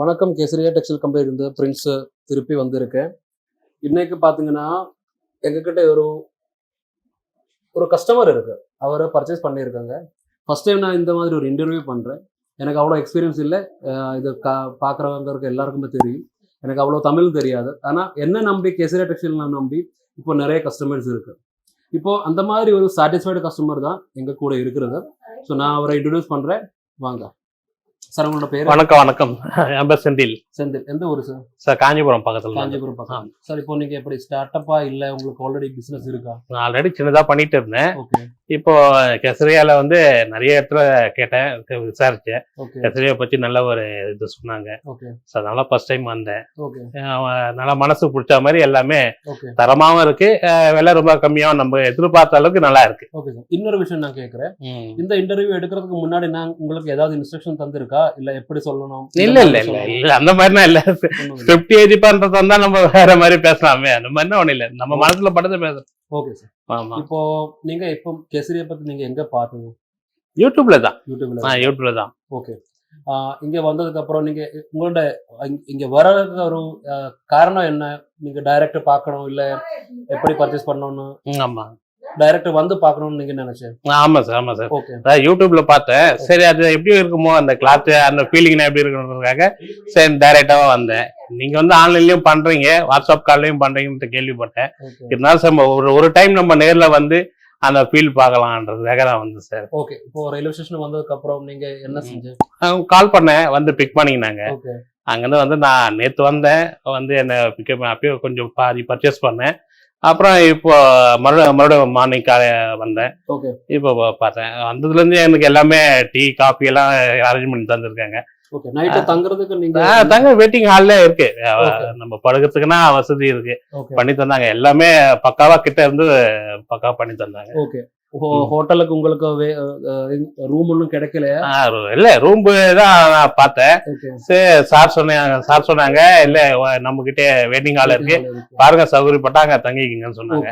வணக்கம் Kesariya textile company இருந்து Prince திருப்பி வந்திருக்கேன். இன்னைக்கு பார்த்தீங்கன்னா எங்ககிட்ட ஒரு ஒரு கஸ்டமர் இருக்கு. அவரை பர்ச்சேஸ் பண்ணியிருக்காங்க. ஃபர்ஸ்ட் டைம் நான் இந்த மாதிரி ஒரு இன்டர்வியூ பண்ணுறேன் எனக்கு அவ்வளோ எக்ஸ்பீரியன்ஸ் இல்லை. இது கா பார்க்குறவங்களுக்கு எல்லாருக்குமே தெரியும். எனக்கு அவ்வளோ தமிழ் தெரியாது. ஆனால் என்ன நம்பி கேசரியா டெக்ஸ்டைல் நம்பி இப்போ நிறைய கஸ்டமர்ஸ் இருக்கு. இப்போ அந்த மாதிரி ஒரு சாட்டிஸ்ஃபைடு கஸ்டமர் தான் எங்கள் கூட இருக்கிறது. ஸோ நான் அவரை இன்ட்ரடியூஸ் பண்ணுறேன் வாங்க. சார் உங்களோட பேர்? வணக்கம் வணக்கம். என் பேர் செந்தில். செந்தில். எந்த ஊர் சார்? சார் காஞ்சிபுரம் பக்கத்துல. காஞ்சிபுரம் பக்கம் சார் இப்போ நீங்க எப்படி ஸ்டார்ட் அப்பா இல்ல உங்களுக்கு ஆல்ரெடி பிசினஸ் இருக்கா? நான் ஆல்ரெடி சின்னதா பண்ணிட்டு இருந்தேன். இப்போ கெசரியால வந்து நிறைய இடத்துல கேட்டேன் விசாரிச்சேன். கெசரியா பத்தி நல்ல ஒரு இது சொன்னாங்க. So, அதனால ஃபர்ஸ்ட் டைம் வந்தேன். ஓகே நல்லா மனசுக்கு பிடிச்ச மாதிரி எல்லாமே ஓகே தரமாவும் இருக்கு. விலை ரொம்ப கம்மியாவும் நம்ம எதிர்பார்த்த அளவுக்கு நல்லா இருக்கு. ஓகே சார் இன்னொரு விஷயம் நான் கேக்குறேன். இந்த இன்டர்வியூ எடுக்கிறதுக்கு முன்னாடி நான் உங்களுக்கு ஏதாவது இன்ஸ்ட்ரக்ஷன் தந்திருக்கா? இல்ல எப்படி சொல்லணும்? இல்ல இல்ல இல்ல இல்ல அந்த மாதிரிலாம் இல்ல. ஸ்கிரிப்ட் எழுதி பண்றது வந்தா நம்ம வேற மாதிரி பேசலாமே. அந்த மாதிரி ஒண்ணு இல்ல. நம்ம மனசுல பட்டதை பேசுறோம் ஓகே சார் ஆமா. இப்போ நீங்க இப்போ கேசரியை பத்தி நீங்க எங்க பாத்தீங்க யூடியூப்ல தான். யூடியூப்ல ஆ யூடியூப்ல தான். ஓகே இங்க வந்ததுக்கு அப்புறம் நீங்க உங்களோட இங்க- வர்றதுக்கு ஒரு காரணம் என்ன? நீங்க டைரக்ட் பார்க்கணும் இல்ல எப்படி பர்ச்சேஸ் பண்ணணும்னு? ஆமா. டைரக்ட் வந்து பார்க்கணும்னு நீங்க நினைச்சேன். ஆமா சார் ஆமா சார். ஓகே யூடியூப்ல பார்த்தேன். சரி அது எப்படி இருக்குமோ அந்த கிளாத் அந்த ஃபீலிங் எப்படி இருக்கணுன்றதுக்காக சரி டைரக்டாவா வந்தேன். நீங்க வந்து ஆன்லைன்லயும் பண்றீங்க வாட்ஸ்அப் கால்லையும் பண்றீங்கன்னு கேள்விப்பட்டேன். இருந்தாலும் சார் ஒரு ஒரு டைம் நம்ம நேர்ல வந்து அந்த ஃபீல் பார்க்கலான்றதுக்காக நான் வந்தேன் சார். ஓகே இப்போ ரயில்வே ஸ்டேஷன் வந்ததுக்கு அப்புறம் நீங்க என்ன செஞ்சு கால் பண்ணேன் வந்து பிக் பண்ணிக்கினாங்க. அங்கேருந்து வந்து நான் நேற்று வந்தேன் வந்து என்னை பிக்கப் அப்பயே கொஞ்சம் பாதி பர்ச்சேஸ் பண்ணேன். அப்புறம் இப்போ மறுபடியும் மறுபடியும் மார்னிங் காலை வந்தேன். இப்போ பார்த்தேன். வந்ததுலேருந்து எனக்கு எல்லாமே டீ காஃபி எல்லாம் அரேஞ்ச் பண்ணி தந்திருக்காங்க. தங்க வெயிட்டிங் ஹால்ல இருக்கு. நம்ம படுக்கிறதுக்குன்னா வசதி இருக்கு. பண்ணி தந்தாங்க. எல்லாமே பக்காவா கிட்ட இருந்து பக்காவா பண்ணி தந்தாங்க. ஹோட்டலுக்கு உங்களுக்கு ரூம் ஒன்றும் கிடைக்கலையா? ஆ, இல்ல ரூம் தான் நான் பார்த்தேன். சரி சார் சொன்னாங்க சார் சொன்னாங்க இல்ல நம்ம கிட்ட வெயிட்டிங் ஹால் இருக்கு. பாருங்க சௌகரியப்பட்டா அங்க தங்கிக்கிங்கன்னு சொன்னாங்க.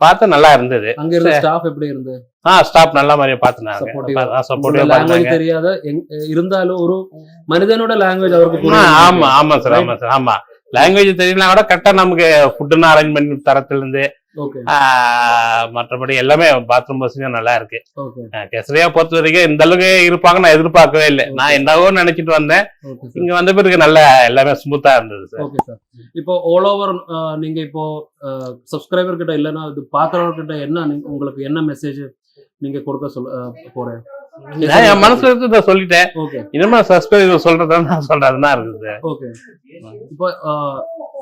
பார்த்து நல்லா இருந்தது. அங்க இருந்த ஸ்டாஃப் எப்படி இருந்து? ஆ ஸ்டாப் நல்ல மாதிரியே பார்த்துனாங்க. சப்போர்ட்டிவா லாங்குவேஜ் தெரியாத இருந்தாலும் ஒரு மனிதனோட லாங்குவேஜ் அவருக்கு. ஆமா ஆமா சார் ஆமா சார் ஆமா. லாங்குவேஜ் தெரியலனா கூட கரெக்டா நமக்கு ஃபுட்டுன்னு அரேஞ்ச் பண்ணி தரத்துல இருந்து மற்றபடி எல்லாமே பாத்ரூம் வசதியும் நல்லா இருக்கு. கெசரியா பொறுத்த வரைக்கும் இந்த அளவுக்கு இருப்பாங்க நான் எதிர்பார்க்கவே இல்லை. நான் என்னவோ நினைச்சிட்டு வந்தேன். இங்க வந்த பிறகு நல்ல எல்லாமே ஸ்மூத்தா இருந்தது சார் ஓகே சார் இப்போ ஆல் ஓவர் நீங்க இப்போ சப்ஸ்கிரைபர் கிட்ட இல்லைன்னா இது பாக்குறவர்கிட்ட என்ன நீங்க- உங்களுக்கு என்ன மெசேஜ் நீங்க கொடுக்க சொல்ல போறேன்? என் மனசுல இருந்து சொல்லிட்டேன். இனிமே சப்ஸ்கிரைபர் சொல்றதா நான் சொல்றதுதான் இருக்குது இப்போ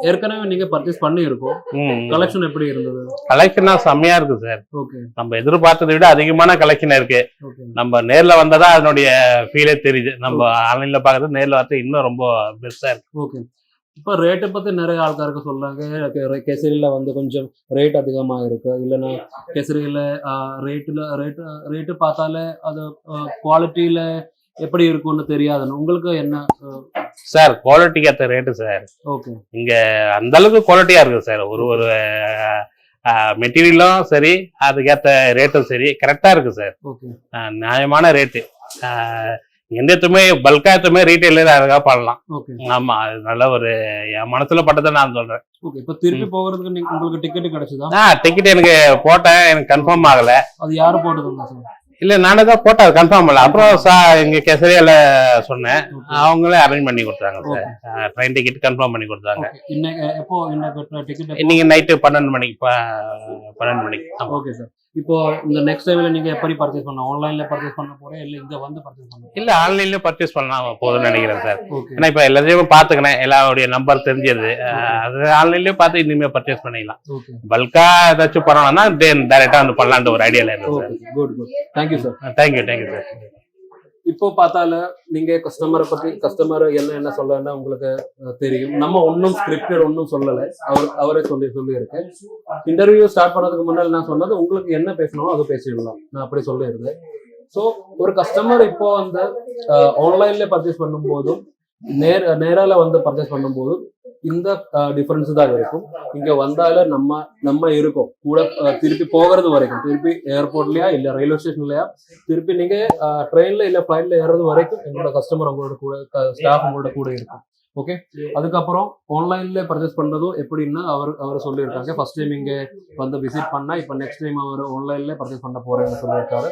ஏற்கனவே நீங்க பர்ச்சேஸ் பண்ணியிருக்கோம். கலெக்ஷன் எப்படி இருந்தது? கலெக்ஷனா செம்மையா இருக்கு சார் ஓகே நம்ம எதிர்பார்த்ததை விட அதிகமான கலெக்ஷன் இருக்கு. நம்ம நேர்ல வந்தாதான் அதனுடைய ஃபீலே தெரியுது. நம்ம ஆன்லைன்ல பாக்குறது நேர்ல பார்த்தா இன்னும் ரொம்ப பெஸ்டா இருக்கு. ஓகே இப்போ ரேட்டை பற்றி நிறைய ஆள்காருக்கு சொல்கிறாங்க கெசரியில் வந்து கொஞ்சம் ரேட் அதிகமாக இருக்குது இல்லைன்னா கெசரியில் ரேட்டில் ரேட்டு ரேட்டு பார்த்தாலே அது குவாலிட்டியில் எப்படி இருக்கும்னு தெரியாதுன்னு. உங்களுக்கு என்ன சார் குவாலிட்டிக்கு ஏற்ற ரேட்டு சார் ஓகே இங்க அந்த அளவுக்கு குவாலிட்டியா இருக்கு சார் ஒரு ஒரு மெட்டீரியலும் சரி அதுக்கேற்ற ரேட்டும் சரி கரெக்டா இருக்கு சார் நியாயமான ரேட்டு எந்த எதுவுமே பல்கா எதுவுமே ரீட்டைலர் அழகா பண்ணலாம். ஓகே ஆமா அது நல்ல ஒரு என் மனசுல பட்டதை நான் சொல்றேன். ஓகே இப்போ திருப்பி போகிறதுக்கு உங்களுக்கு டிக்கெட் கிடைச்சதா? டிக்கெட் எனக்கு போட்டேன். எனக்கு கன்ஃபார்ம் ஆகல. அது யாரு போட்டுருங்க சார் இல்ல நானே தான் போட்டேன் அது கன்ஃபார்ம் ஆகல அப்புறம் சா இங்க கெசரியால சொன்னேன். அவங்களே அரேஞ்ச் பண்ணி கொடுத்தாங்க சார் ட்ரெயின் டிக்கெட் கன்ஃபார்ம் பண்ணி கொடுத்தாங்க. இன்னைக்கு எப்போ இன்னைக்கு நைட்டு பன்னெண்டு மணிக்கு பன்னெண்டு மணிக்கு. ஓகே சார் இப்போ இந்த நெக்ஸ்ட் டைம்ல நீங்க எப்படி பர்ச்சேஸ் பண்ண ஆன்லைன்ல பர்ச்சேஸ் பண்ண போறேன் இல்ல இங்க வந்து பர்ச்சேஸ் பண்ண இல்ல ஆன்லைன்லயே பர்ச்சேஸ் பண்ணலாம். போதும்னு நினைக்கிறேன் சார். ஏன்னா இப்ப எல்லாத்தையுமே பாத்துக்கினேன் எல்லாருடைய நம்பர் தெரிஞ்சது. அது ஆன்லைன்லயே பார்த்து இனிமே பர்ச்சேஸ் பண்ணிக்கலாம். பல்கா ஏதாச்சும் பண்ணணும்னா டைரக்டா வந்து பண்ணலான்ற ஒரு ஐடியால இருக்கு good good thank you sir. Thank you thank you sir இப்போ பார்த்தால நீங்க கஸ்டமரை பத்தி கஸ்டமர் என்ன என்ன சொல்லன்னா உங்களுக்கு தெரியும். நம்ம ஒன்றும் ஸ்கிரிப்டட் ஒன்றும் சொல்லலை. அவர் அவரே சொல்லி சொல்லியிருக்கேன் இன்டர்வியூ ஸ்டார்ட் பண்ணதுக்கு முன்னாடி நான் சொன்னது உங்களுக்கு என்ன பேசணுமோ அதை பேசிடலாம். நான் அப்படி சொல்லியிருந்தேன். ஸோ ஒரு கஸ்டமர் இப்போ வந்து ஆன்லைன்ல பர்ச்சேஸ் பண்ணும்போதும் நேர் நேரால வந்து பர்ச்சேஸ் பண்ணும்போது இந்த டிஃபரன்ஸ் தான் இருக்கும். இங்க வந்தால நம்ம நம்ம இருக்கோம். கூட திருப்பி போகிறது வரைக்கும். திருப்பி ஏர்போர்ட்லயா இல்ல ரயில்வே ஸ்டேஷன்லயா திருப்பி நீங்க ட்ரெயின்ல இல்ல ஃபிளைட்ல ஏறது வரைக்கும் எங்களோட கஸ்டமர் உங்களோட கூட ஸ்டாஃப் உங்களோட கூட இருக்கும். ஓகே அதுக்கப்புறம் ஆன்லைன்ல பர்ச்சேஸ் பண்றதும் எப்படின்னா அவர் அவர் சொல்லியிருக்காங்க. ஃபர்ஸ்ட் டைம் இங்க வந்து விசிட் பண்ணா இப்ப நெக்ஸ்ட் டைம் அவர் ஆன்லைன்ல பர்ச்சேஸ் பண்ண போறேன்னு சொல்லியிருக்காரு.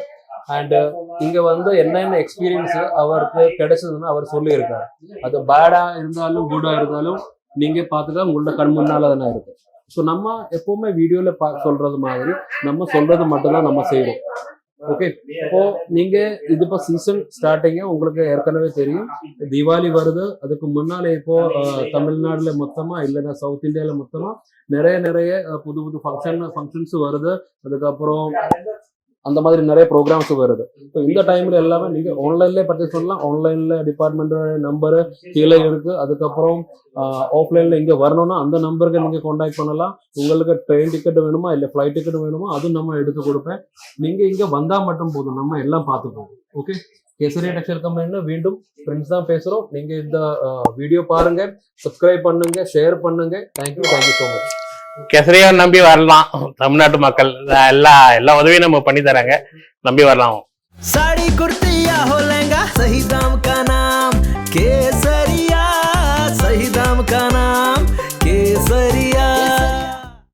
அண்ட் uh, இங்க வந்து என்னென்ன எக்ஸ்பீரியன்ஸ் அவருக்கு கிடைச்சதுன்னு அவர் சொல்லியிருக்காரு. அது பேடா இருந்தாலும் குட்டா இருந்தாலும் நீங்க பார்த்துட்டா உங்களோட கண் முன்னால தானே இருக்கு. ஸோ நம்ம எப்பவுமே வீடியோல பா சொல்றது மாதிரி நம்ம சொல்றது மட்டும்தான் நம்ம செய்யறோம் ஓகே இப்போ நீங்க இது இப்போ சீசன் ஸ்டார்டிங்க உங்களுக்கு ஏற்கனவே தெரியும். தீபாவளி வருது. அதுக்கு முன்னாலே இப்போ தமிழ்நாடுல மொத்தமா இல்லைன்னா சவுத் இந்தியால மொத்தமா நிறைய நிறைய புது புது ஃபங்க்ஷன் ஃபங்க்ஷன்ஸ் வருது. அதுக்கப்புறம் அந்த மாதிரி நிறைய ப்ரோக்ராம்ஸ் வருது. ஸோ இந்த டைம்ல எல்லாமே நீங்க ஆன்லைன்ல பர்ச்சேஸ் பண்ணலாம். ஆன்லைன்ல டிபார்ட்மெண்ட் நம்பர் கீழே இருக்கு. அதுக்கப்புறம் ஆஃப்லைன்ல இங்க வரணும்னா அந்த நம்பருக்கு நீங்க காண்டாக்ட் பண்ணலாம். உங்களுக்கு ட்ரெயின் டிக்கெட் வேணுமா? இல்ல ஃபிளைட் டிக்கெட் வேணுமா? அதுவும் நம்ம எடுத்து கொடுப்பேன். நீங்க இங்க வந்தா மட்டும் போதும். நம்ம எல்லாம் பார்த்துப்போம். ஓகே கேசரி டெக்ஸ்டைல் கம்பெனின்னு மீண்டும் ஃப்ரெண்ட்ஸ் தான் பேசுறோம். நீங்க இந்த வீடியோ பாருங்க சப்ஸ்கிரைப் பண்ணுங்க ஷேர் பண்ணுங்க. Thank you thank you so much கெசரியா நம்பி வரலாம் தமிழ்நாட்டு மக்கள் எல்லா எல்லா உதவியும் நம்ம பண்ணி தராங்க நம்பி வரலாம் साड़ी कुर्ती या हो लहंगा सही दाम का नाम केस